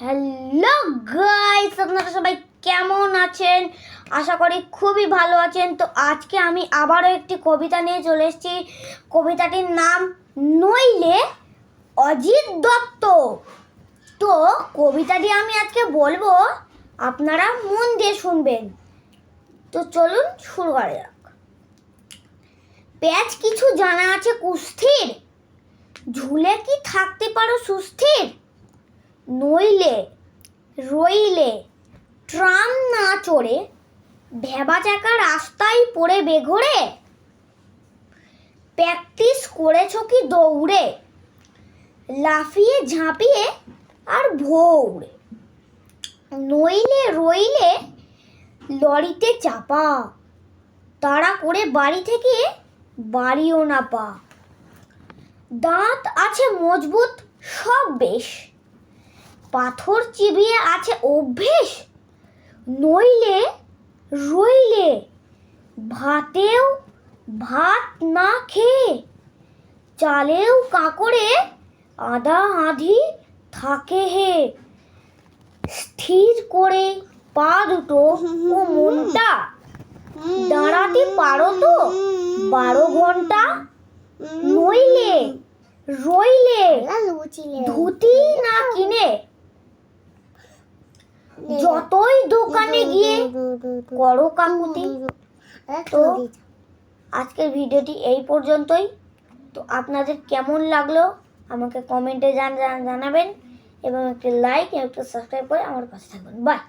Hello guys আপনারা সবাই কেমন আছেন? আশা করি খুবই ভালো আছেন। তো আজকে আমি আবারও একটি কবিতা নিয়ে চলে এসেছি। কবিতাটির নাম নইলে অজিত দত্ত। তো কবিতাটি আমি আজকে বলব, আপনারা মন দিয়ে শুনবেন। তো চলুন শুরু করা যাক। প্যাচ কিছু জানা আছে কুস্থির ঝুলে কি থাকতে পারো সুস্থির? নইলে, রইলে ট্রাম না চড়ে ভেবা চাকা রাস্তায় পড়ে বেঘরে। প্র্যাকটিস করেছ কি দৌড়ে? লাফিয়ে ঝাঁপিয়ে আর ভৌড়ে নইলে, রইলে লরিতে চাপা। তাড়া করে বাড়ি থেকে বাড়িও না পা। দাঁত আছে মজবুত, সব বেশ। পাথর চিবিয়ে আছে অভ্যেস? নইলে রইলে ভাতেও ভাত না খেয়ে চালেও কাকড়ে আধা আধি থাকে হে। স্থির করে পা দুটো ও মনটা। দাঁড়াতে পারো তো? বারো ঘণ্টা? নইলে রইলে ধুতি না কিনে যতই দোকানে গিয়ে করো কাকুতি, তো আজকের ভিডিওটি এই পর্যন্তই। তো আপনাদের কেমন লাগল আমাকে কমেন্টে জানাবেন এবং একটি লাইক একটা সাবস্ক্রাইব করে আমার পাশে থাকবেন। বাই